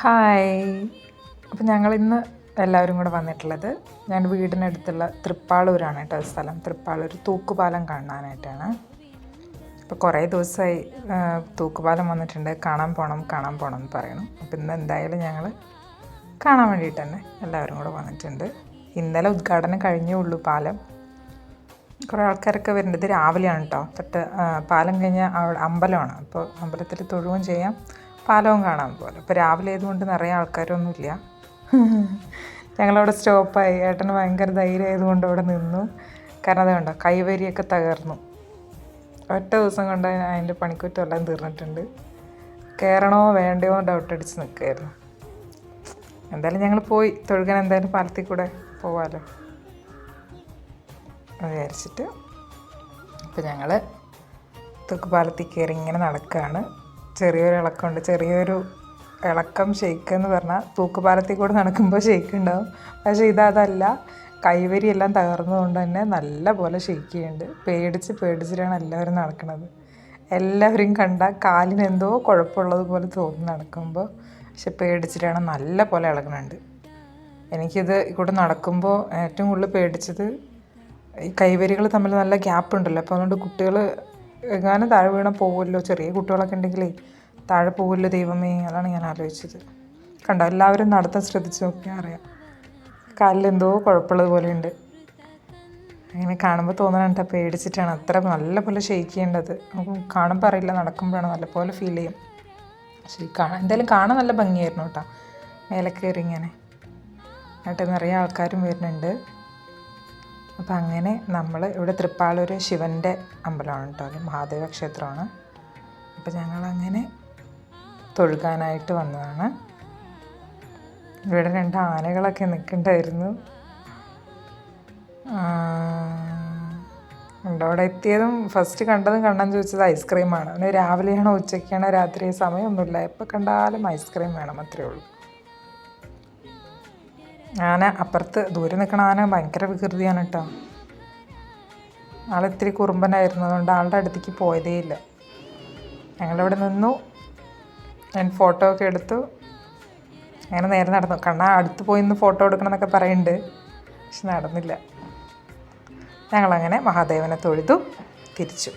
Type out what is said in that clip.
Hi. അപ്പം ഞങ്ങളിന്ന് എല്ലാവരും കൂടെ വന്നിട്ടുള്ളത് ഞാൻ വീടിനടുത്തുള്ള തൃപ്പാളൂരാണ് കേട്ടോ സ്ഥലം. തൃപ്പാളൂർ തൂക്കുപാലം കാണാനായിട്ടാണ്. അപ്പോൾ കുറേ ദിവസമായി തൂക്കുപാലം വന്നിട്ടുണ്ട്. കാണാൻ പോകണം കാണാൻ പോകണം എന്ന് പറയണം. അപ്പോൾ ഇന്ന് എന്തായാലും ഞങ്ങൾ കാണാൻ വേണ്ടിയിട്ട് തന്നെ എല്ലാവരും കൂടെ വന്നിട്ടുണ്ട്. ഇന്നലെ ഉദ്ഘാടനം കഴിഞ്ഞേ ഉള്ളൂ പാലം. കുറേ ആൾക്കാരൊക്കെ വരുന്നുണ്ട്. ഇത് രാവിലെയാണ് കേട്ടോ. തൊട്ട് പാലം കഴിഞ്ഞാൽ അവിടെ അമ്പലമാണ്. അപ്പോൾ അമ്പലത്തിൽ തൊഴുവും ചെയ്യാം. പാലവും കാണാൻ പോലെ. അപ്പോൾ രാവിലെ ആയതുകൊണ്ട് നിറയെ ആൾക്കാരൊന്നുമില്ല ഞങ്ങളവിടെ സ്റ്റോപ്പായി. ഏട്ടന് ഭയങ്കര ധൈര്യം ആയതുകൊണ്ട് അവിടെ നിന്നു. കാരണം അത് കണ്ടോ? കൈവരിയൊക്കെ തകർന്നു. ഒറ്റ ദിവസം കൊണ്ട് അതിന്റെ പണിക്കുറ്റം എല്ലാം തീർന്നിട്ടുണ്ട്. കയറണോ വേണ്ടയോ ഡൗട്ട് അടിച്ച് നിൽക്കുകയായിരുന്നു. എന്തായാലും ഞങ്ങൾ പോയി. തൊഴുകാൻ എന്തായാലും പാലത്തിൽ കൂടെ പോവാമല്ലോ വിചാരിച്ചിട്ട്. അപ്പോൾ ഞങ്ങൾ തൂക്കുപാലത്തിൽ കയറി ഇങ്ങനെ നടക്കുകയാണ്. ചെറിയൊരു ഇളക്കമുണ്ട്. ചെറിയൊരു ഇളക്കം ഷെയ്ക്ക് എന്ന് പറഞ്ഞാൽ തൂക്കുപാലത്തിൽ കൂടെ നടക്കുമ്പോൾ ഷെയ്ക്ക് ഉണ്ടാവും. പക്ഷേ ഇതതല്ല കൈവരി എല്ലാം തകർന്നതുകൊണ്ട് തന്നെ നല്ല പോലെ ഷെയ്ക്ക് ചെയ്യുന്നുണ്ട്. പേടിച്ച് പേടിച്ചിട്ടാണ് എല്ലാവരും നടക്കുന്നത്. എല്ലാവരും കണ്ട കാലിന് എന്തോ കുഴപ്പമുള്ളത് പോലെ തോന്നി നടക്കുമ്പോൾ പക്ഷെ പേടിച്ചിട്ടാണ് നല്ല പോലെ ഇളകുന്നുണ്ട്. എനിക്കിത് ഇവിടെ നടക്കുമ്പോൾ ഏറ്റവും കൂടുതൽ പേടിച്ചത് ഈ കൈവരികൾ തമ്മിൽ നല്ല ഗ്യാപ്പ് ഉണ്ടല്ലോ. അപ്പോൾ അതുകൊണ്ട് കുട്ടികൾ എങ്ങാനും താഴെ വീണ പോകുമല്ലോ ചെറിയ കുട്ടികളൊക്കെ ഉണ്ടെങ്കിലേ താഴെ പോകുമല്ലോ ദൈവമേ. അതാണ് ഞാൻ ആലോചിച്ചത്. കണ്ടോ എല്ലാവരും നടത്താൻ ശ്രദ്ധിച്ച് നോക്കിയാൽ അറിയാം. കാലിൽ എന്തോ കുഴപ്പമുള്ളത് പോലെയുണ്ട്. അങ്ങനെ കാണുമ്പോൾ തോന്നണ പേടിച്ചിട്ടാണ്. അത്ര നല്ല പോലെ ഷെയ്ക്ക് ചെയ്യേണ്ടത്. നമുക്ക് കാണുമ്പോൾ അറിയില്ല. നടക്കുമ്പോഴാണ് നല്ലപോലെ ഫീൽ ചെയ്യും. ശരി കാണാൻ എന്തായാലും കാണാൻ നല്ല ഭംഗിയായിരുന്നു കേട്ടോ. മേലെ കയറി ഇങ്ങനെ. എന്നിട്ട് നിറയെ ആൾക്കാരും വരുന്നുണ്ട്. അപ്പം അങ്ങനെ നമ്മൾ ഇവിടെ തൃപ്പാളൂർ ശിവന്റെ അമ്പലമാണ് കേട്ടോ അത് മഹാദേവ ക്ഷേത്രമാണ്. അപ്പം ഞങ്ങളങ്ങനെ തൊഴുകാനായിട്ട് വന്നതാണ്. ഇവിടെ രണ്ട് ആനകളൊക്കെ നിൽക്കണ്ടായിരുന്നു അവിടെ എത്തിയതും ഫസ്റ്റ് കണ്ടതും കണ്ണൻ ചോദിച്ചത് ഐസ്ക്രീമാണ്. അവന് രാവിലെയാണോ ഉച്ചയ്ക്കാണോ രാത്രി സമയമൊന്നുമില്ല. എപ്പോൾ കണ്ടാലും ഐസ്ക്രീം വേണം അത്രേ ഉള്ളൂ. ആന അപ്പുറത്ത് ദൂരെ നിൽക്കണ ആന ഭയങ്കര വികൃതിയാണ് കേട്ടോ. ആളിത്തിരി കുറുമ്പനായിരുന്നു അതുകൊണ്ട് ആളുടെ അടുത്തേക്ക് പോയതേ ഇല്ല. ഞങ്ങളിവിടെ നിന്നു ഞാൻ ഫോട്ടോ ഒക്കെ എടുത്തു. അങ്ങനെ നേരെ നടന്നു. കണ്ണാ അടുത്ത് പോയി നിന്ന് ഫോട്ടോ എടുക്കണം എന്നൊക്കെ പറയുന്നുണ്ട് പക്ഷെ നടന്നില്ല. ഞങ്ങളങ്ങനെ മഹാദേവനെ തൊഴുതു തിരിച്ചു.